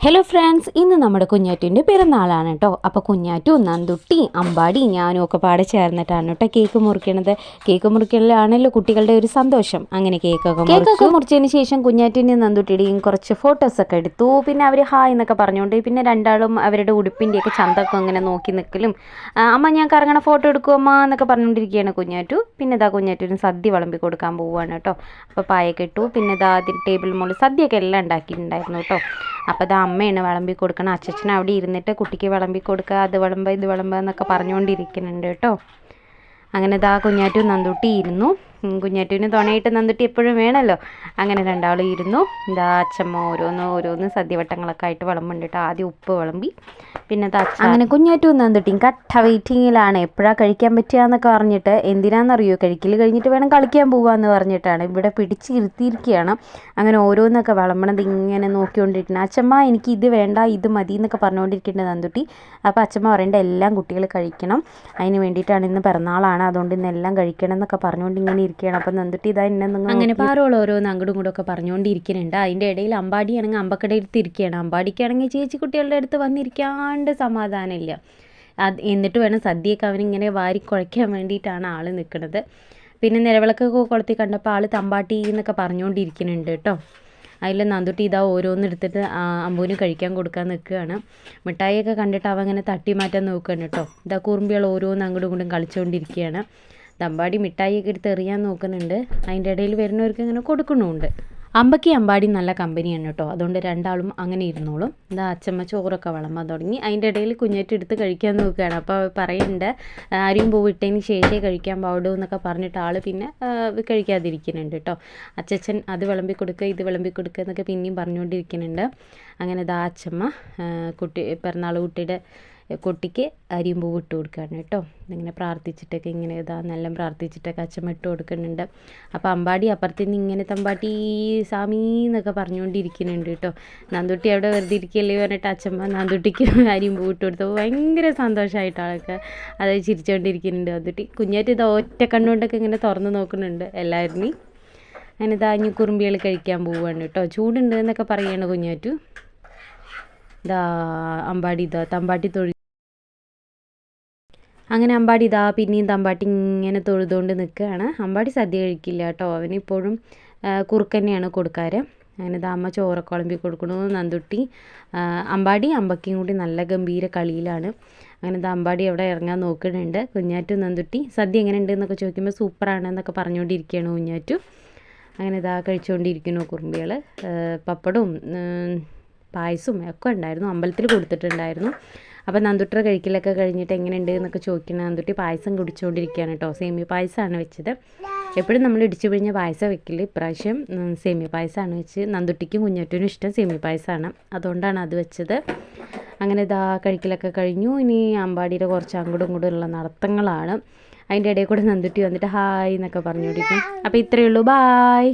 Hello friends ഇന്ന് നമ്മുടെ കുഞ്ഞാറ്റുവിന്റെ പിറന്നാളാണ് കേട്ടോ. അപ്പോൾ കുഞ്ഞാറ്റു നന്ദുട്ടി അമ്പാടി ഞാനും ഒക്കെ പാടെ ചേർന്നിട്ടാണ് കേട്ടോ കേക്ക് മുറിക്കണത്. കേക്ക് മുറിക്കലാണല്ലോ കുട്ടികളുടെ ഒരു സന്തോഷം. അങ്ങനെ കേക്കൊക്കെ കേക്കൊക്കെ മുറിച്ചതിന് ശേഷം കുഞ്ഞാറ്റിന്റെയും നന്ദുട്ടിയുടെയും കുറച്ച് ഫോട്ടോസൊക്കെ എടുത്തു. പിന്നെ അവർ ഹായ് എന്നൊക്കെ പറഞ്ഞുകൊണ്ട് പിന്നെ രണ്ടാളും അവരുടെ ഉടുപ്പിന്റെയൊക്കെ ചന്തൊക്കെ അങ്ങനെ നോക്കി നിൽക്കലും അമ്മ ഞാൻ കറങ്ങണ ഫോട്ടോ എടുക്കുമമ്മ എന്നൊക്കെ പറഞ്ഞുകൊണ്ടിരിക്കുകയാണ് കുഞ്ഞാറ്റു. പിന്നെ ഇതാ കുഞ്ഞാറ്റുവിന് സദ്യ വിളമ്പി കൊടുക്കാൻ പോവുകയാണ് കേട്ടോ. അപ്പോൾ പായൊക്കെ ഇട്ടു. പിന്നെ ഇതാ ടേബിൾ മുകളിൽ സദ്യയൊക്കെ എല്ലാം ഉണ്ടാക്കിയിട്ടുണ്ടായിരുന്നു കേട്ടോ. അപ്പോൾ അത് അമ്മയാണ് വിളമ്പി കൊടുക്കണം. അച്ഛൻ അവിടെ ഇരുന്നിട്ട് കുട്ടിക്ക് വിളമ്പി കൊടുക്കുക അത് വിളമ്പ ഇത് വിളമ്പ എന്നൊക്കെ പറഞ്ഞുകൊണ്ടിരിക്കുന്നുണ്ട് കേട്ടോ. അങ്ങനെ ഇതാ കുഞ്ഞാറ്റു നന്ദുട്ടി ഇരുന്നു. കുഞ്ഞാറ്റുവിന് തുണയിട്ട് നന്ദുട്ടി എപ്പോഴും വേണമല്ലോ അങ്ങനെ രണ്ടാളും ഇരുന്നു. ഇതാ അച്ഛമ്മ ഓരോന്ന് ഓരോന്ന് സദ്യവട്ടങ്ങളൊക്കെ ആയിട്ട് വിളമ്പുണ്ട് കേട്ടോ. ആദ്യം ഉപ്പ് വിളമ്പി പിന്നെ അങ്ങനെ കുഞ്ഞാറ്റു നന്ദുട്ടിയും കട്ട വെയിറ്റിങ്ങിലാണ് എപ്പോഴാണ് കഴിക്കാൻ പറ്റുക എന്നൊക്കെ പറഞ്ഞിട്ട് എന്തിനാണെന്നറിയോ കഴിക്കൽ കഴിഞ്ഞിട്ട് വേണം കളിക്കാൻ പോവാന്ന് പറഞ്ഞിട്ടാണ്. ഇവിടെ പിടിച്ച് ഇരുത്തിയിരിക്കുകയാണ്. അങ്ങനെ ഓരോന്നൊക്കെ വിളമ്പണത് ഇങ്ങനെ നോക്കിക്കൊണ്ടിരിക്കുന്നത് അച്ഛമ്മ എനിക്ക് ഇത് വേണ്ട ഇത് മതി എന്നൊക്കെ പറഞ്ഞുകൊണ്ടിരിക്കുന്നുണ്ട് നന്ദുട്ടി. അപ്പോൾ അച്ഛമ്മ പറയേണ്ട എല്ലാം കുട്ടികൾ കഴിക്കണം. അതിന് വേണ്ടിയിട്ടാണ് ഇന്ന് പിറന്നാളാണ്. അതുകൊണ്ട് ഇന്ന് എല്ലാം കഴിക്കണം എന്നൊക്കെ പറഞ്ഞുകൊണ്ട് ഇങ്ങനെ ഇരിക്കുകയാണ്. അപ്പോൾ നന്ദുട്ടി ഇതാ എന്നെ നിങ്ങൾ അങ്ങനെ പാറോൾ ഓരോന്ന് അങ്ങോട്ടും ഇങ്ങോട്ടും ഒക്കെ പറഞ്ഞുകൊണ്ടിരിക്കുന്നുണ്ട്. അതിന്റെ ഇടയിൽ അമ്പാടിയാണെങ്കിൽ അമ്പക്കടയിൽ ഇരിക്കുകയാണ് അമ്പാടിക്കാണെങ്കിൽ ചേച്ചി കുട്ടികളുടെ അടുത്ത് വന്നിരിക്കാണ്ട് സമാധാനമില്ല. അത് എന്നിട്ട് വേണം സദ്യയൊക്കെ അവനിങ്ങനെ വാരി കുഴയ്ക്കാൻ വേണ്ടിയിട്ടാണ് ആൾ നിൽക്കുന്നത് പിന്നെ നിലവിളക്കൊക്കെ കൊളുത്തി കണ്ടപ്പോൾ ആൾ തമ്പാട്ടി എന്നൊക്കെ പറഞ്ഞുകൊണ്ടിരിക്കുന്നുണ്ട് കേട്ടോ. അതിൽ നന്ദുട്ടി ഇതാ ഓരോന്നെടുത്തിട്ട് അമ്പൂന് കഴിക്കാൻ കൊടുക്കാൻ നിൽക്കുകയാണ്. മിഠായിയൊക്കെ കണ്ടിട്ട് അവ അങ്ങനെ തട്ടി മാറ്റാൻ നോക്കുകയാണ് കേട്ടോ. ഇതാ കുറുമ്പികൾ ഓരോന്ന് അങ്ങോട്ടും ഇങ്ങോട്ടും കളിച്ചുകൊണ്ടിരിക്കുകയാണ്. തമ്പാടി മിഠായിയൊക്കെ എടുത്ത് എറിയാൻ നോക്കുന്നുണ്ട്. അതിന്റെ ഇടയിൽ വരുന്നവർക്ക് ഇങ്ങനെ കൊടുക്കണമുണ്ട് അമ്പക്കി അമ്പാടി നല്ല കമ്പനിയാണ് കേട്ടോ. അതുകൊണ്ട് രണ്ടാളും അങ്ങനെ ഇരുന്നോളും. എന്താ അച്ചമ്മ ചോറൊക്കെ വിളമ്പാൻ തുടങ്ങി. അതിന്റെ ഇടയിൽ കുഞ്ഞേറ്റ് എടുത്ത് കഴിക്കാൻ നോക്കുകയാണ്. അപ്പോൾ പറയുന്നുണ്ട് ആരെയും പോവിട്ടതിന് ശേഷമേ കഴിക്കാൻ പാടുള്ളൂ എന്നൊക്കെ പറഞ്ഞിട്ട് ആൾ പിന്നെ കഴിക്കാതിരിക്കുന്നുണ്ട് കേട്ടോ. അച്ചച്ചൻ അത് വിളമ്പി കൊടുക്കുക ഇത് വിളമ്പി കൊടുക്കുക എന്നൊക്കെ പിന്നെയും പറഞ്ഞുകൊണ്ടിരിക്കുന്നുണ്ട്. അങ്ങനെ ദാ അച്ചമ്മ കുട്ടി പിറന്നാൾ കുട്ടിയുടെ കുട്ടിക്ക് അരിയും പൂവ് ഇട്ട് കൊടുക്കുകയാണ് കേട്ടോ. ഇങ്ങനെ പ്രാർത്ഥിച്ചിട്ടൊക്കെ ഇങ്ങനെ ഇതാ നല്ല പ്രാർത്ഥിച്ചിട്ടൊക്കെ അച്ഛമ്മ ഇട്ട് കൊടുക്കുന്നുണ്ട്. അപ്പോൾ അമ്പാടി അപ്പുറത്ത് നിന്ന് ഇങ്ങനെ തമ്പാട്ടി സാമി എന്നൊക്കെ പറഞ്ഞുകൊണ്ടിരിക്കുന്നുണ്ട് കേട്ടോ. നാന്തുട്ടി അവിടെ വെറുതെ ഇരിക്കുകയല്ലേ പറഞ്ഞിട്ട് അച്ഛമ്മ നാന്തുട്ടിക്ക് അരിയും പൂവ് ഇട്ട് കൊടുത്തപ്പോൾ ഭയങ്കര സന്തോഷമായിട്ട് ആളൊക്കെ അത് ചിരിച്ചുകൊണ്ടിരിക്കുന്നുണ്ട് നാന്തുട്ടി കുഞ്ഞാറ്റ് ഇത് ഒറ്റ കണ്ണുകൊണ്ടൊക്കെ ഇങ്ങനെ തുറന്ന് നോക്കുന്നുണ്ട് എല്ലാവരും അങ്ങനെ ധാന്യ കുറുമ്പികൾ കഴിക്കാൻ പോവുകയാണ് കേട്ടോ. ചൂടുണ്ട് എന്നൊക്കെ പറയാണ് കുഞ്ഞാറ്റു. ഇതാ അമ്പാടി ഇതാ തമ്പാട്ടി തൊഴി അങ്ങനെ അമ്പാടി ഇതാ പിന്നെയും തമ്പാട്ടി ഇങ്ങനെ തൊഴുതുകൊണ്ട് നിൽക്കുകയാണ് അമ്പാടി സദ്യ കഴിക്കില്ല കേട്ടോ. അവനിപ്പോഴും കുറുക്കന്നെയാണ് കൊടുക്കാറ്. അങ്ങനെ ഇതാ അമ്മ ചോറൊക്കെ വിളമ്പി കൊടുക്കണു. നന്തുട്ടി അമ്പാടി അമ്പക്കിയും കൂടി നല്ല ഗംഭീര കളിയിലാണ്. അങ്ങനെ അമ്പാടി അവിടെ ഇറങ്ങാൻ നോക്കുന്നുണ്ട്. കുഞ്ഞാറ്റു നന്തുട്ടി സദ്യ എങ്ങനെ ഉണ്ട് എന്നൊക്കെ ചോദിക്കുമ്പോൾ സൂപ്പറാണ് എന്നൊക്കെ പറഞ്ഞുകൊണ്ടിരിക്കുകയാണ് കുഞ്ഞാറ്റു. അങ്ങനെ ഇതാ കഴിച്ചുകൊണ്ടിരിക്കുന്നു കുറുമ്പികൾ പപ്പടവും പായസവും ഒക്കെ ഉണ്ടായിരുന്നു. അമ്പലത്തിൽ കൊടുത്തിട്ടുണ്ടായിരുന്നു. അപ്പോൾ നന്ദുട്ടർ കഴിക്കലൊക്കെ കഴിഞ്ഞിട്ട് എങ്ങനെയുണ്ട് എന്നൊക്കെ ചോദിക്കണം നന്ദുട്ടി പായസം കുടിച്ചുകൊണ്ടിരിക്കുകയാണ് കേട്ടോ. സേമിയ പായസമാണ് വെച്ചത്. എപ്പോഴും നമ്മൾ ഇടിച്ചു പിഴിഞ്ഞ പായസം വെക്കില്ല? ഇപ്രാവശ്യം സേമി സേമിയ പായസമാണ് വെച്ച് നന്ദുട്ടിക്കും കുഞ്ഞാറ്റൂനും ഇഷ്ടം സേമിയ പായസമാണ്. അതുകൊണ്ടാണ് അത് വെച്ചത്. അങ്ങനെ ഇതാ കഴിക്കലൊക്കെ കഴിഞ്ഞു. ഇനി അമ്പാടിയുടെ കുറച്ച് അങ്ങോട്ടും ഇങ്ങോട്ടും ഉള്ള നടത്തങ്ങളാണ്. അതിന്റെ ഇടയിൽ കൂടെ നന്ദുട്ടി വന്നിട്ട് ഹായ് എന്നൊക്കെ പറഞ്ഞുകൊണ്ടിരിക്കും അപ്പോൾ ഇത്രയേ ഉള്ളൂ. ബായ്